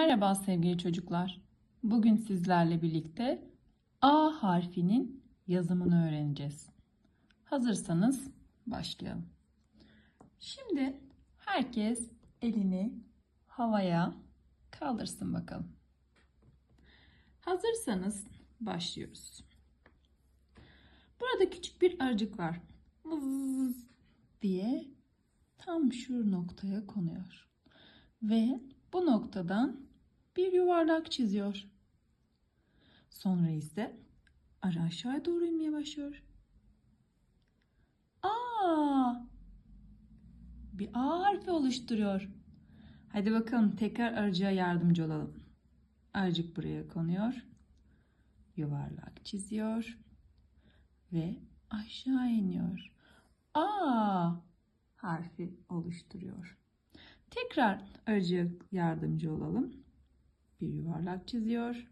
Merhaba sevgili çocuklar. Bugün sizlerle birlikte A harfinin yazımını öğreneceğiz. Hazırsanız başlayalım. Şimdi herkes elini havaya kaldırsın bakalım. Hazırsanız başlıyoruz. Burada küçük bir arıcık var. Vız diye tam şu noktaya konuyor. Ve bu noktadan bir yuvarlak çiziyor. Sonra ise arı aşağıya doğru inmeye başlıyor. Aa! Bir A harfi oluşturuyor. Hadi bakalım tekrar arıcıya yardımcı olalım. Arıcık buraya konuyor. Yuvarlak çiziyor. Ve aşağı iniyor. A harfi oluşturuyor. Tekrar arıcıya yardımcı olalım. Bir yuvarlak çiziyor.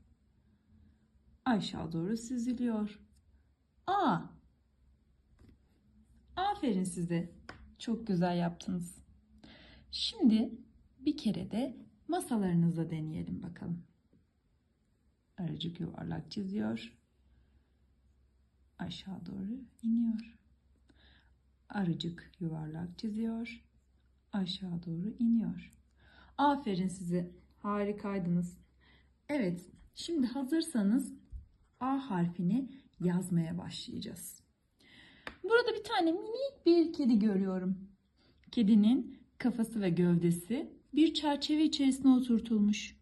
Aşağı doğru süzülüyor. A. Aferin size. Çok güzel yaptınız. Şimdi bir kere de masalarınızda deneyelim bakalım. Arıcık yuvarlak çiziyor. Aşağı doğru iniyor. Arıcık yuvarlak çiziyor aşağı doğru iniyor. Aferin size. Harikaydınız. Evet, şimdi hazırsanız A harfini yazmaya başlayacağız. Burada bir tane minik bir kedi görüyorum. Kedinin kafası ve gövdesi bir çerçeve içerisine oturtulmuş.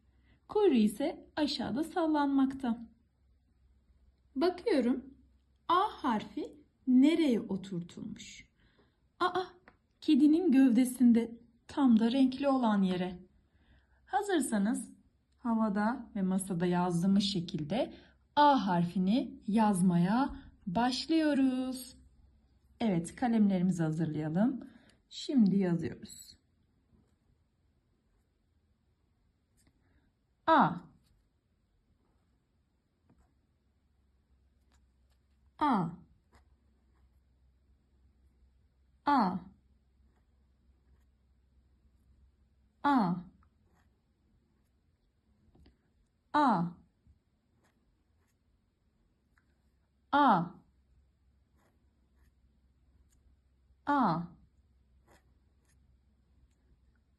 Kuyruğu ise aşağıda sallanmakta. Bakıyorum. A harfi nereye oturtulmuş? Aa, kedinin gövdesinde tam da renkli olan yere. Hazırsanız havada ve masada yazdığımız şekilde A harfini yazmaya başlıyoruz. Evet kalemlerimizi hazırlayalım. Şimdi yazıyoruz. A A A A A. A. A.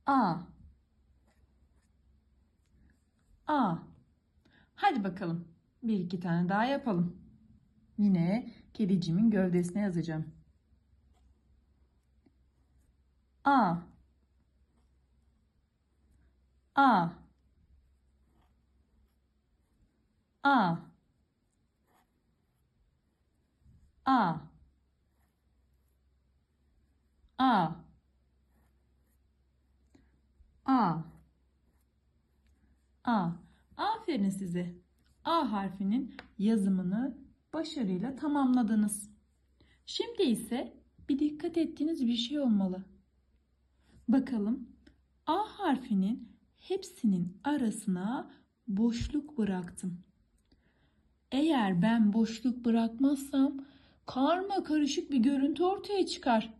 A. A. Hadi bakalım. Bir iki tane daha yapalım. Yine kedicimin gövdesine yazacağım. A. A A A A A A Aferin size. A harfinin yazımını başarıyla tamamladınız. Şimdi ise bir dikkat ettiğiniz bir şey olmalı. Bakalım A harfinin hepsinin arasına boşluk bıraktım. Eğer ben boşluk bırakmazsam karma karışık bir görüntü ortaya çıkar.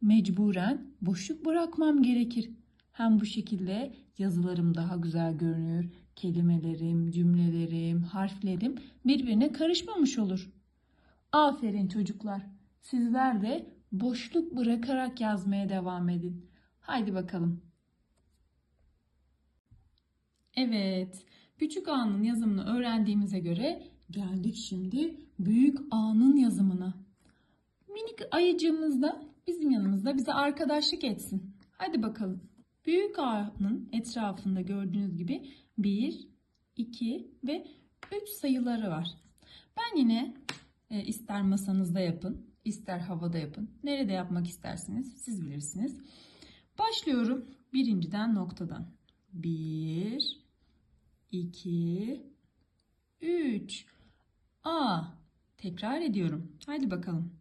Mecburen boşluk bırakmam gerekir. Hem bu şekilde yazılarım daha güzel görünür. Kelimelerim, cümlelerim, harflerim birbirine karışmamış olur. Aferin çocuklar. Sizler de boşluk bırakarak yazmaya devam edin. Haydi bakalım. Evet, küçük A'nın yazımını öğrendiğimize göre geldik şimdi büyük A'nın yazımına. Minik ayıcığımız da bizim yanımızda bize arkadaşlık etsin. Hadi bakalım. Büyük A'nın etrafında gördüğünüz gibi 1, 2 ve 3 sayıları var. Ben yine e, ister masanızda yapın, ister havada yapın. Nerede yapmak isterseniz siz bilirsiniz. Başlıyorum birinciden noktadan. 1, 2, 3. A. Tekrar ediyorum. Haydi bakalım.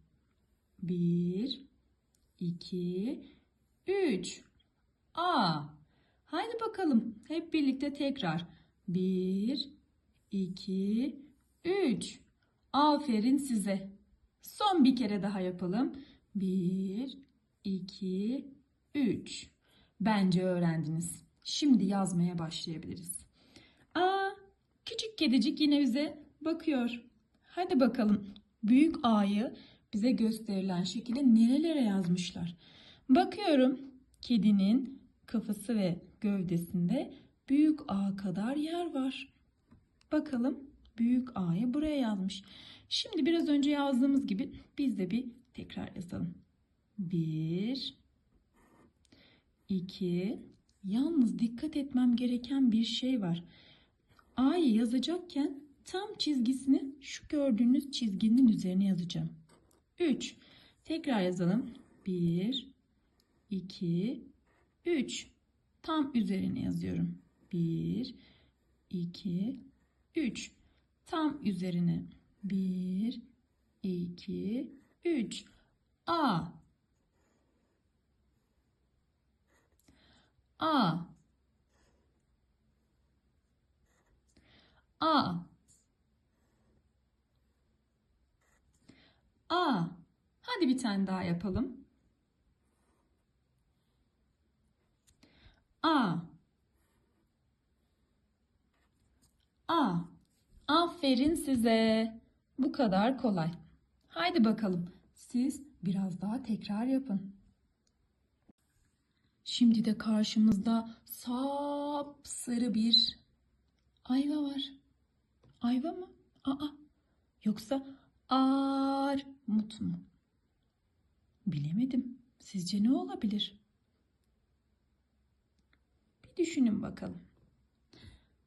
1, 2, 3. A. Haydi bakalım. Hep birlikte tekrar. 1, 2, 3. Aferin size. Son bir kere daha yapalım. 1, 2, 3. Bence öğrendiniz. Şimdi yazmaya başlayabiliriz. Kedicik yine bize bakıyor. Hadi bakalım. Büyük A'yı bize gösterilen şekilde nerelere yazmışlar? Bakıyorum. Kedinin kafası ve gövdesinde büyük A kadar yer var. Bakalım büyük A'yı buraya yazmış. Şimdi biraz önce yazdığımız gibi biz de bir tekrar yazalım. 1 2 Yalnız dikkat etmem gereken bir şey var. A'yı yazacakken tam çizgisini şu gördüğünüz çizginin üzerine yazacağım. 3 Tekrar yazalım. 1 2 3 Tam üzerine yazıyorum. 1 2 3 Tam üzerine. 1 2 3 A. A A A Hadi bir tane daha yapalım. A A Aferin size. Bu kadar kolay. Haydi bakalım. Siz biraz daha tekrar yapın. Şimdi de karşımızda sarı bir ayva var. Ayva mı? Aa. Yoksa armut mu? Bilemedim. Sizce ne olabilir? Bir düşünün bakalım.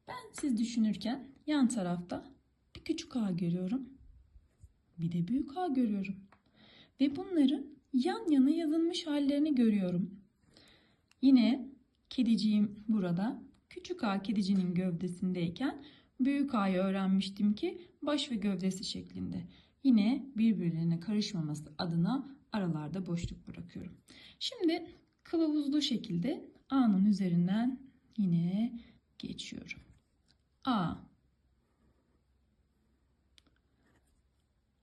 Ben siz düşünürken yan tarafta bir küçük A görüyorum. Bir de büyük A görüyorum. Ve bunların yan yana yazılmış hallerini görüyorum. Yine kediciğim burada. Küçük A kedicinin gövdesindeyken büyük A'yı öğrenmiştim ki baş ve gövdesi şeklinde. Yine birbirlerine karışmaması adına aralarda boşluk bırakıyorum. Şimdi kılavuzlu şekilde A'nın üzerinden yine geçiyorum. A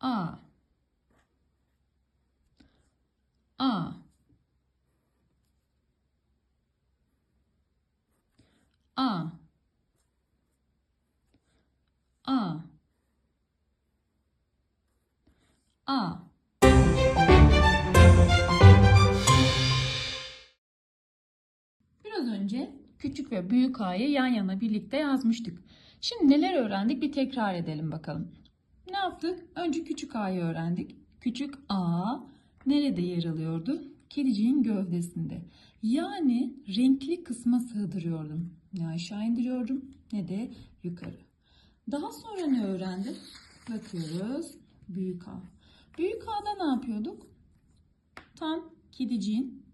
A A A A Biraz önce küçük ve büyük A'yı yan yana birlikte yazmıştık. Şimdi neler öğrendik bir tekrar edelim bakalım. Ne yaptık? Önce küçük A'yı öğrendik. Küçük A nerede yer alıyordu? Kediciğin gövdesinde. Yani renkli kısma sığdırıyordum. Ne aşağı indiriyordum ne de yukarı. Daha sonra ne öğrendik? Bakıyoruz. Büyük A. Büyük A'da ne yapıyorduk? Tam kediciğin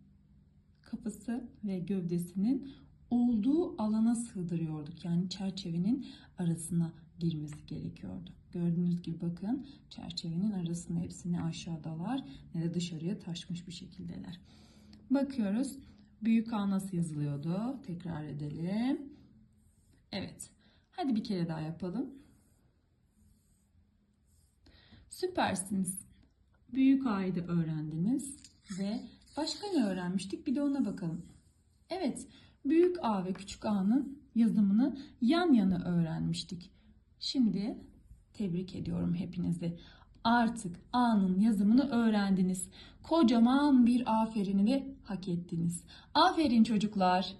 kafası ve gövdesinin olduğu alana sığdırıyorduk. Yani çerçevenin arasına girmesi gerekiyordu. Gördüğünüz gibi bakın çerçevenin arasında hepsini aşağıdalar ne de dışarıya taşmış bir şekildeler. Bakıyoruz. Büyük A nasıl yazılıyordu? Tekrar edelim. Evet. Hadi bir kere daha yapalım. Süpersiniz. Büyük A'yı da öğrendiniz ve başka ne öğrenmiştik? Bir de ona bakalım. Evet, büyük A ve küçük A'nın yazımını yan yana öğrenmiştik. Şimdi tebrik ediyorum hepinizi. Artık A'nın yazımını öğrendiniz. Kocaman bir aferini hak ettiniz. Aferin çocuklar.